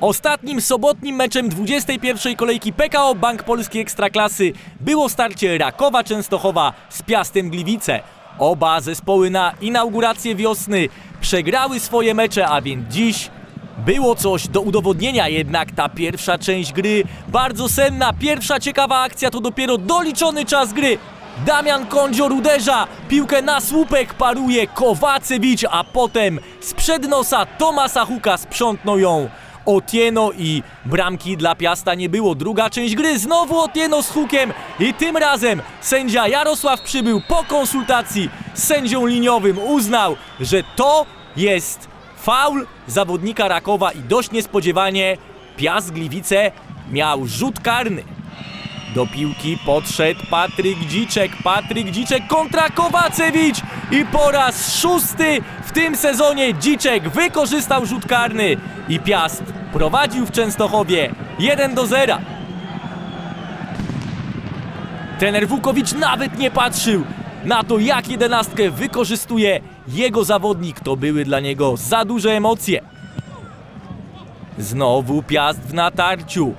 Ostatnim sobotnim meczem 21. kolejki PKO Bank Polski Ekstraklasy było starcie Rakowa Częstochowa z Piastem Gliwice. Oba zespoły na inaugurację wiosny przegrały swoje mecze, a więc dziś było coś do udowodnienia, jednak ta pierwsza część gry bardzo senna. Pierwsza ciekawa akcja to dopiero doliczony czas gry. Damian Kądzior uderza, piłkę na słupek paruje Kowacewicz, a potem sprzed nosa Tomasa Huka sprzątnął ją. Otieno i bramki dla Piasta nie było. Druga część gry, znowu Otieno z hukiem i tym razem sędzia Jarosław Przybył po konsultacji z sędzią liniowym uznał, że to jest faul zawodnika Rakowa i dość niespodziewanie Piast Gliwice miał rzut karny. Do piłki podszedł Patryk Dziczek. Patryk Dziczek kontra Kowacewicz. I po raz szósty w tym sezonie Dziczek wykorzystał rzut karny. I Piast prowadził w Częstochowie 1 do 0. Trener Wukowicz nawet nie patrzył na to, jak jedenastkę wykorzystuje jego zawodnik. To były dla niego za duże emocje. Znowu Piast w natarciu.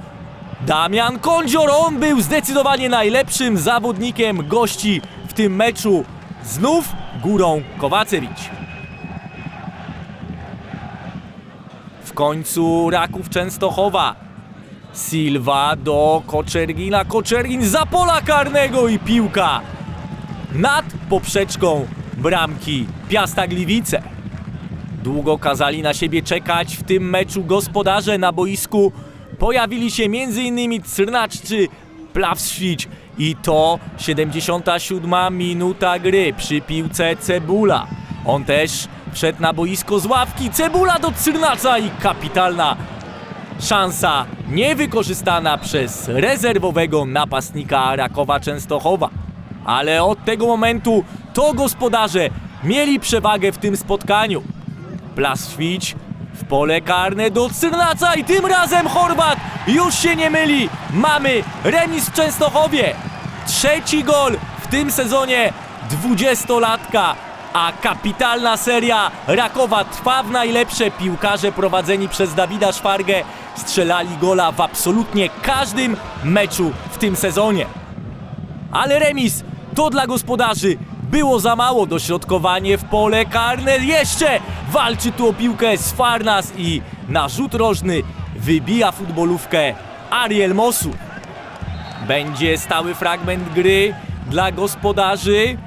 Damian Kądzior, on był zdecydowanie najlepszym zawodnikiem gości w tym meczu. Znów górą Kowacewicz. Końcu Raków Częstochowa. Silva do Koczergina. Koczergin za pola karnego i piłka nad poprzeczką bramki Piasta Gliwice. Długo kazali na siebie czekać w tym meczu gospodarze na boisku. Pojawili się m.in. Crnacz czy Plawswicz i to 77 minuta gry przy piłce Cebula. On też wszedł na boisko z ławki. Cebula do Crnacza i kapitalna szansa niewykorzystana przez rezerwowego napastnika Rakowa Częstochowa. Ale od tego momentu to gospodarze mieli przewagę w tym spotkaniu. Plaswicz w pole karne do Cyrnaca i tym razem Chorwat już się nie myli. Mamy remis w Częstochowie. Trzeci gol w tym sezonie dwudziestolatka, a kapitalna seria Rakowa trwa w najlepsze. Piłkarze prowadzeni przez Dawida Szwargę strzelali gola w absolutnie każdym meczu w tym sezonie. Ale remis to dla gospodarzy było za mało. Dośrodkowanie w pole karne. Jeszcze walczy tu o piłkę Sfarnas i na rzut rożny wybija futbolówkę Ariel Mosu. Będzie stały fragment gry dla gospodarzy.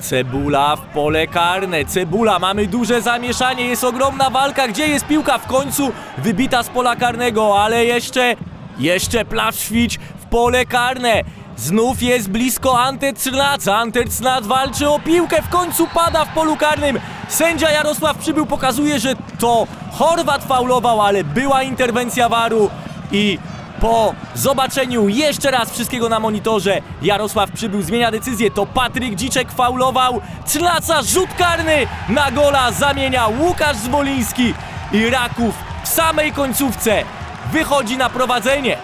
Cebula w pole karne. Cebula, mamy duże zamieszanie, jest ogromna walka. Gdzie jest piłka? W końcu wybita z pola karnego, ale jeszcze, jeszcze Plaszwicz w pole karne. Znów jest blisko Ante Crnac. Ante Crnac walczy o piłkę, w końcu pada w polu karnym. Sędzia Jarosław Przybył pokazuje, że to Chorwat faulował, ale była interwencja waru i po zobaczeniu jeszcze raz wszystkiego na monitorze Jarosław Przybył zmienia decyzję, to Patryk Dziczek faulował, Crnaca rzut karny na gola zamienia Łukasz Zwoliński i Raków w samej końcówce wychodzi na prowadzenie.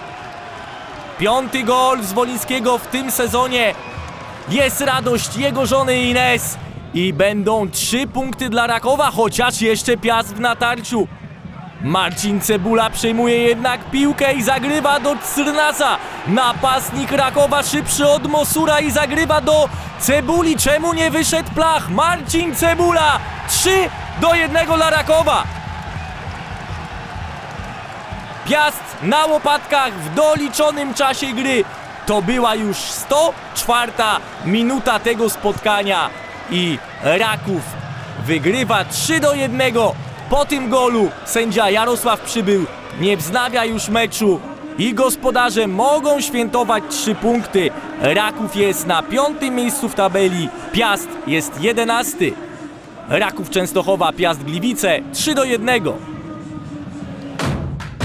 Piąty gol Zwolińskiego w tym sezonie. Jest radość jego żony Ines. I będą trzy punkty dla Rakowa, chociaż jeszcze Piast w natarciu. Marcin Cebula przejmuje jednak piłkę i zagrywa do Crnasa. Napastnik Rakowa szybszy od Mosura i zagrywa do Cebuli. Czemu nie wyszedł Plach? Marcin Cebula! 3 do 1 dla Rakowa. Piast na łopatkach w doliczonym czasie gry. To była już 104 minuta tego spotkania i Raków wygrywa 3 do 1. Po tym golu sędzia Jarosław Przybył nie wznawia już meczu i gospodarze mogą świętować 3 punkty. Raków jest na piątym miejscu w tabeli, Piast jest 11. Raków Częstochowa, Piast Gliwice 3 do 1.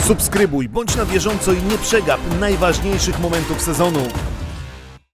Subskrybuj, bądź na bieżąco i nie przegap najważniejszych momentów sezonu.